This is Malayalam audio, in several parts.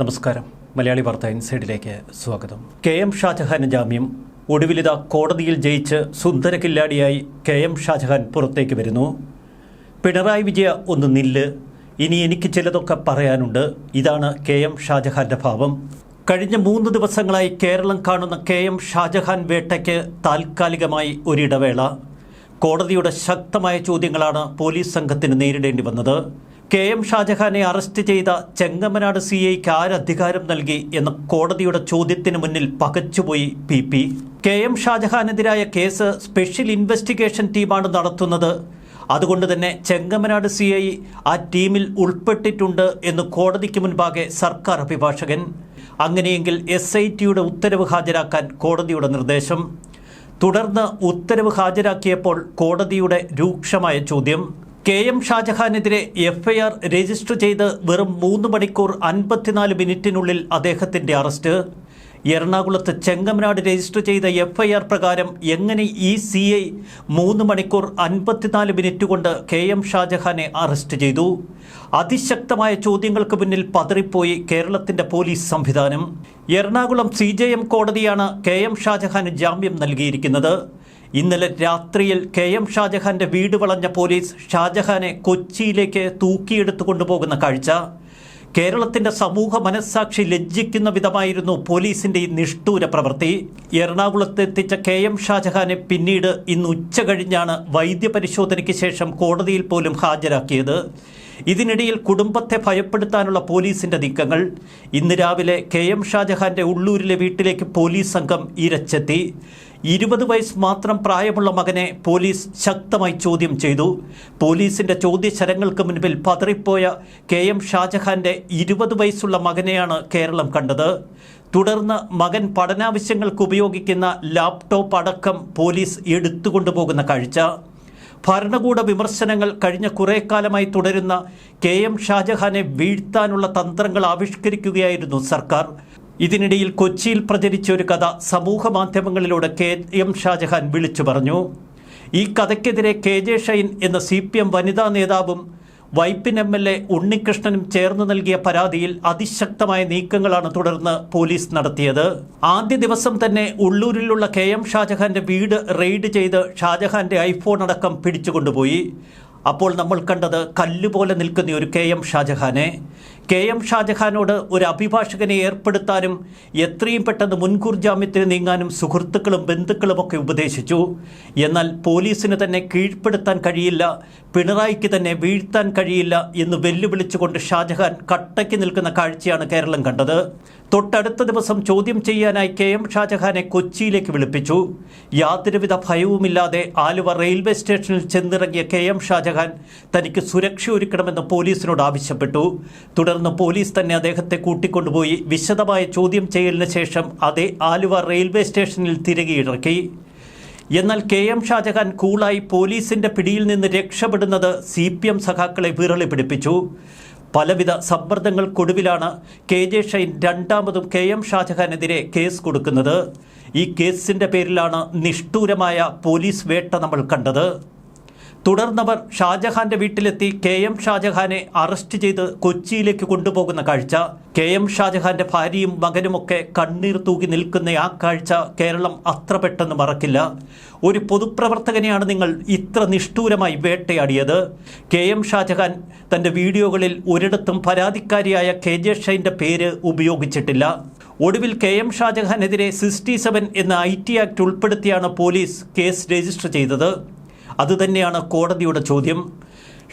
നമസ്കാരം. മലയാളി വാർത്ത ഇൻസൈഡിലേക്ക് സ്വാഗതം. കെ എം ഷാജഹാന് ജാമ്യം ഒടുവിലിത കോടതിയിൽ ജയിച്ച് സുന്ദര കില്ലാടിയായി കെ എം ഷാജഹാൻ പുറത്തേക്ക് വരുന്നു. പിണറായി വിജയ ഒന്ന് നില്ല്. ഇനി എനിക്ക് ചിലതൊക്കെ പറയാനുണ്ട്. ഇതാണ് കെ എം ഷാജഹാന്റെ ഭാവം. കഴിഞ്ഞ മൂന്ന് ദിവസങ്ങളായി കേരളം കാണുന്ന കെ എം ഷാജഹാൻ വേട്ടയ്ക്ക് താൽക്കാലികമായി ഒരിടവേള. കോടതിയുടെ ശക്തമായ ചോദ്യങ്ങളാണ് പോലീസ് സംഘത്തിന് നേരിടേണ്ടി വന്നത്. കെ എം ഷാജഹാനെ അറസ്റ്റ് ചെയ്ത ചെങ്ങമനാട് സി ഐക്ക് ആരധികാരം നൽകി എന്ന കോടതിയുടെ ചോദ്യത്തിന് മുന്നിൽ പകച്ചുപോയി പി പി. കെ എം ഷാജഹാനെതിരായ കേസ് സ്പെഷ്യൽ ഇൻവെസ്റ്റിഗേഷൻ ടീമാണ് നടത്തുന്നത്. അതുകൊണ്ട് തന്നെ ചെങ്ങമനാട് സി ഐ ആ ടീമിൽ ഉൾപ്പെട്ടിട്ടുണ്ട് എന്ന് കോടതിക്ക് മുൻപാകെ സർക്കാർ അഭിഭാഷകൻ. അങ്ങനെയെങ്കിൽ എസ് ഐ ടിയുടെ ഉത്തരവ് ഹാജരാക്കാൻ കോടതിയുടെ നിർദ്ദേശം. തുടർന്ന് ഉത്തരവ് ഹാജരാക്കിയപ്പോൾ കോടതിയുടെ രൂക്ഷമായ ചോദ്യം. കെ എം ഷാജഹാനെതിരെ എഫ്ഐആർ രജിസ്റ്റർ ചെയ്ത് വെറും മൂന്ന് മണിക്കൂർ അൻപത്തിനാല് മിനിറ്റിനുള്ളിൽ അദ്ദേഹത്തിന്റെ അറസ്റ്റ്. എറണാകുളത്ത് ചെങ്ങമനാട് രജിസ്റ്റർ ചെയ്ത എഫ്ഐആർ പ്രകാരം എങ്ങനെ ഈ സി ഐ മൂന്ന് മണിക്കൂർ അൻപത്തിനാല് മിനിറ്റ് കൊണ്ട് കെ എം ഷാജഹാനെ അറസ്റ്റ് ചെയ്തു? അതിശക്തമായ ചോദ്യങ്ങൾക്ക് മുന്നിൽ പതറിപ്പോയി കേരളത്തിന്റെ പോലീസ് സംവിധാനം. എറണാകുളം സി കോടതിയാണ് കെ എം ഷാജഹാന് ജാമ്യം നൽകിയിരിക്കുന്നത്. ഇന്നലെ രാത്രിയിൽ കെ എം ഷാജഹാന്റെ വീട് വളഞ്ഞ പോലീസ് ഷാജഹാനെ കൊച്ചിയിലേക്ക് തൂക്കിയെടുത്തു കൊണ്ടുപോകുന്ന കാഴ്ച. കേരളത്തിന്റെ സമൂഹ മനസ്സാക്ഷി ലജ്ജിക്കുന്ന വിധമായിരുന്നു പോലീസിന്റെ ഈ നിഷ്ഠൂര പ്രവൃത്തി. എറണാകുളത്ത് എത്തിച്ച കെ എം ഷാജഹാനെ പിന്നീട് ഇന്ന് ഉച്ച കഴിഞ്ഞാണ് വൈദ്യപരിശോധനയ്ക്ക് ശേഷം കോടതിയിൽ പോലും ഹാജരാക്കിയത്. ഇതിനിടയിൽ കുടുംബത്തെ ഭയപ്പെടുത്താനുള്ള പോലീസിന്റെ നീക്കങ്ങൾ. ഇന്ന് രാവിലെ കെ എം ഷാജഹാന്റെ ഉള്ളൂരിലെ വീട്ടിലേക്ക് പോലീസ് സംഘം ഇരച്ചെത്തി. ഇരുപത് വയസ്സ് മാത്രം പ്രായമുള്ള മകനെ പോലീസ് ശക്തമായി ചോദ്യം ചെയ്തു. പോലീസിന്റെ ചോദ്യശരങ്ങൾക്ക് മുൻപിൽ പതറിപ്പോയ കെ എം ഷാജഹാന്റെ ഇരുപത് വയസ്സുള്ള മകനെയാണ് കേരളം കണ്ടത്. തുടർന്ന് മകൻ പഠനാവശ്യങ്ങൾക്ക് ഉപയോഗിക്കുന്ന ലാപ്ടോപ്പ് അടക്കം പോലീസ് എടുത്തുകൊണ്ടുപോകുന്ന കാഴ്ച. ഭരണകൂട വിമർശനങ്ങൾ കഴിഞ്ഞ കുറേ കാലമായി തുടരുന്ന കെ എം ഷാജഹാനെ വീഴ്ത്താനുള്ള തന്ത്രങ്ങൾ ആവിഷ്കരിക്കുകയായിരുന്നു സർക്കാർ. ഇതിനിടയിൽ കൊച്ചിയിൽ പ്രചരിച്ച ഒരു കഥ സമൂഹ മാധ്യമങ്ങളിലൂടെ കെ എം ഷാജഹാൻ വിളിച്ചു പറഞ്ഞു. ഈ കഥയ്ക്കെതിരെ കെ ജെ ഷൈൻ എന്ന സി പി എം വനിതാ നേതാവും വൈപ്പിൻ എം എൽ എ ഉണ്ണികൃഷ്ണനും ചേർന്ന് നൽകിയ പരാതിയിൽ അതിശക്തമായ നീക്കങ്ങളാണ് തുടർന്ന് പോലീസ് നടത്തിയത്. ആദ്യ ദിവസം തന്നെ ഉള്ളൂരിലുള്ള കെ എം ഷാജഹാന്റെ വീട് റെയ്ഡ് ചെയ്ത് ഷാജഹാന്റെ ഐഫോൺ അടക്കം പിടിച്ചുകൊണ്ടുപോയി. അപ്പോൾ നമ്മൾ കണ്ടത് കല്ലുപോലെ നിൽക്കുന്ന ഒരു കെ എം ഷാജഹാനെ. കെ എം ഷാജഹാനോട് ഒരു അഭിഭാഷകനെ ഏർപ്പെടുത്താനും എത്രയും പെട്ടെന്ന് മുൻകൂർ ജാമ്യത്തിന് നീങ്ങാനും സുഹൃത്തുക്കളും ബന്ധുക്കളുമൊക്കെ ഉപദേശിച്ചു. എന്നാൽ പോലീസിന് തന്നെ കീഴ്പ്പെടുത്താൻ കഴിയില്ല. പിണറായിക്ക് തന്നെ വീഴ്ത്താൻ കഴിയില്ല എന്ന് വെല്ലുവിളിച്ചുകൊണ്ട് ഷാജഹാൻ കട്ടയ്ക്ക് നിൽക്കുന്ന കാഴ്ചയാണ് കേരളം കണ്ടത്. തൊട്ടടുത്ത ദിവസം ചോദ്യം ചെയ്യാനായി കെ എം ഷാജഹാനെ കൊച്ചിയിലേക്ക് വിളിപ്പിച്ചു. യാതൊരുവിധ ഭയവുമില്ലാതെ ആലുവ റെയിൽവേ സ്റ്റേഷനിൽ ചെന്നിറങ്ങിയ കെ എം ഷാജഹാൻ തനിക്ക് സുരക്ഷ ഒരുക്കണമെന്ന് പോലീസിനോട് ആവശ്യപ്പെട്ടു. പോലീസ് തന്നെ അദ്ദേഹത്തെ കൂട്ടിക്കൊണ്ടുപോയി. വിശദമായ ചോദ്യം ചെയ്യലിന് ശേഷം അതേ ആലുവ റെയിൽവേ സ്റ്റേഷനിൽ തിരികെ എന്നാൽ കെ എം ഷാജഹാൻ കൂളായി പോലീസിന്റെ പിടിയിൽ നിന്ന് രക്ഷപ്പെടുന്നത് സി പി എം സഖാക്കളെ വിരളി പിടിപ്പിച്ചു പലവിധ സമ്മർദ്ദങ്ങൾക്കൊടുവിലാണ് കെ ജെ ഷൈൻ രണ്ടാമതും കെ എം ഷാജഹാനെതിരെ കേസ് കൊടുക്കുന്നത്. ഈ കേസിന്റെ പേരിലാണ് നിഷ്ഠൂരമായ പോലീസ് വേട്ട നമ്മൾ കണ്ടത്. തുടർന്നവർ ഷാജഹാന്റെ വീട്ടിലെത്തി കെ എം ഷാജഹാനെ അറസ്റ്റ് ചെയ്ത് കൊച്ചിയിലേക്ക് കൊണ്ടുപോകുന്ന കാഴ്ച. കെ എം ഷാജഹാന്റെ ഭാര്യയും മകനുമൊക്കെ കണ്ണീർ തൂകി നിൽക്കുന്ന ആ കാഴ്ച കേരളം അത്ര പെട്ടെന്ന് മറക്കില്ല. ഒരു പൊതുപ്രവർത്തകനെയാണ് നിങ്ങൾ ഇത്ര നിഷ്ഠൂരമായി വേട്ടയാടിയത്. കെ എം ഷാജഹാൻ തന്റെ വീഡിയോകളിൽ ഒരിടത്തും പരാതിക്കാരിയായ കെ ജെ ഷൈന്റെ പേര് ഉപയോഗിച്ചിട്ടില്ല. ഒടുവിൽ കെ എം ഷാജഹാനെതിരെ സിക്സ്റ്റി സെവൻ എന്ന ഐ ടി ആക്ട് ഉൾപ്പെടുത്തിയാണ് പോലീസ് കേസ് രജിസ്റ്റർ ചെയ്തത്. അതുതന്നെയാണ് കോടതിയുടെ ചോദ്യം.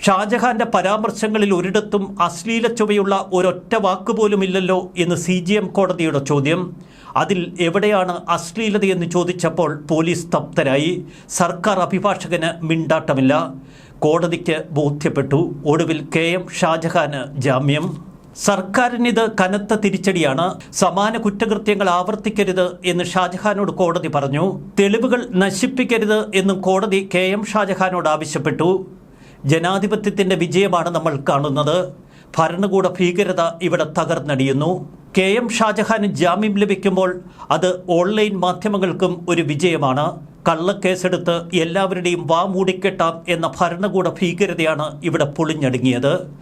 ഷാജഹാന്റെ പരാമർശങ്ങളിൽ ഒരിടത്തും അശ്ലീല ചുവയുള്ള ഒരൊറ്റ വാക്കുപോലുമില്ലല്ലോ എന്ന് സി ജി എം കോടതിയുടെ ചോദ്യം. അതിൽ എവിടെയാണ് അശ്ലീലതയെന്ന് ചോദിച്ചപ്പോൾ പോലീസ് തപ്തരായി. സർക്കാർ അഭിഭാഷകന് മിണ്ടാട്ടമില്ല. കോടതിക്ക് ബോധ്യപ്പെട്ടു. ഒടുവിൽ കെ എം ഷാജഹാന് ജാമ്യം. സർക്കാരിനിത് കനത്ത തിരിച്ചടിയാണ്. സമാന കുറ്റകൃത്യങ്ങൾ ആവർത്തിക്കരുത് എന്ന് ഷാജഹാനോട് കോടതി പറഞ്ഞു. തെളിവുകൾ നശിപ്പിക്കരുത് എന്നും കോടതി കെ എം ഷാജഹാനോട് ആവശ്യപ്പെട്ടു. ജനാധിപത്യത്തിന്റെ വിജയമാണ് നമ്മൾ കാണുന്നത്. ഭരണകൂട ഭീകരത ഇവിടെ തകർന്നടിയുന്നു. കെ എം ഷാജഹാന് ജാമ്യം ലഭിക്കുമ്പോൾ അത് ഓൺലൈൻ മാധ്യമങ്ങൾക്കും ഒരു വിജയമാണ്. കള്ളക്കേസെടുത്ത് എല്ലാവരുടെയും വാ മൂടിക്കെട്ടാം എന്ന ഭരണകൂട ഭീകരതയാണ് ഇവിടെ പൊളിഞ്ഞടുങ്ങിയത്.